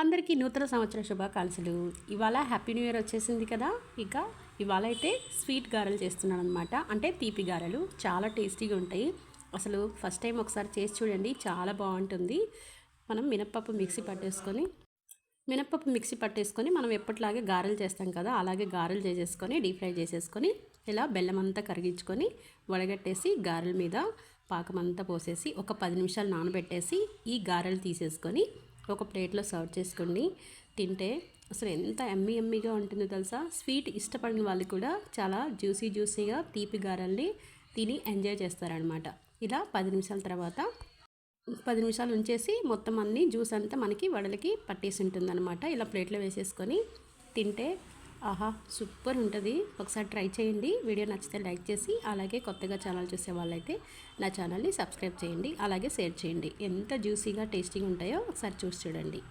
అందరికీ నూతన సంవత్సర శుభాకాంక్షలు. ఇవాళ హ్యాపీ న్యూ ఇయర్ వచ్చేసింది కదా. ఇక ఇవాళ అయితే స్వీట్ గారెలు చేస్తున్నాను అనమాట అంటే తీపి గారెలు. చాలా టేస్టీగా ఉంటాయి. అసలు ఫస్ట్ టైం ఒకసారి చేసి చూడండి. చాలా బాగుంటుంది. మనం మినప్పప్పు మిక్సీ పట్టేసుకొని మినప్పప్పు మిక్సీ పట్టేసుకొని మనం ఎప్పటిలాగే గారెలు చేస్తాం కదా. అలాగే గారెలు చేసేసుకొని డీప్ ఫ్రై చేసేసుకొని ఇలా బెల్లం అంతా కరిగించుకొని వడగట్టేసి గారెల మీద పాకం అంతా పోసేసి ఒక పది నిమిషాలు నానబెట్టేసి ఈ గారెలు తీసేసుకొని ఒక ప్లేట్లో సర్వ్ చేసుకోండి. తింటే అసలు ఎంత ఎమ్మి ఎమ్మిగా ఉంటుందో తెలుసా? స్వీట్ ఇష్టపడిన వాళ్ళు కూడా చాలా జ్యూసీ జ్యూసీగా తీపి గారెల్ని తిని ఎంజాయ్ చేస్తారనమాట ఇలా పది నిమిషాల తర్వాత పది నిమిషాలు ఉంచేసి మొత్తం అన్ని జ్యూస్ అంతా మనకి వడలకి పట్టేసి ఉంటుందన్నమాట. ఇలా ప్లేట్లో వేసేసుకొని తింటే ఆహా సూపర్ ఉంటుంది. ఒకసారి ట్రై చేయండి. వీడియో నచ్చితే లైక్ చేసి అలాగే కొత్తగా ఛానల్ చూసే వాళ్ళైతే నా ఛానల్ని సబ్స్క్రైబ్ చేయండి. అలాగే షేర్ చేయండి. ఎంత జ్యూసీగా టేస్టింగ్ ఉంటాయో ఒకసారి చూసి చూడండి.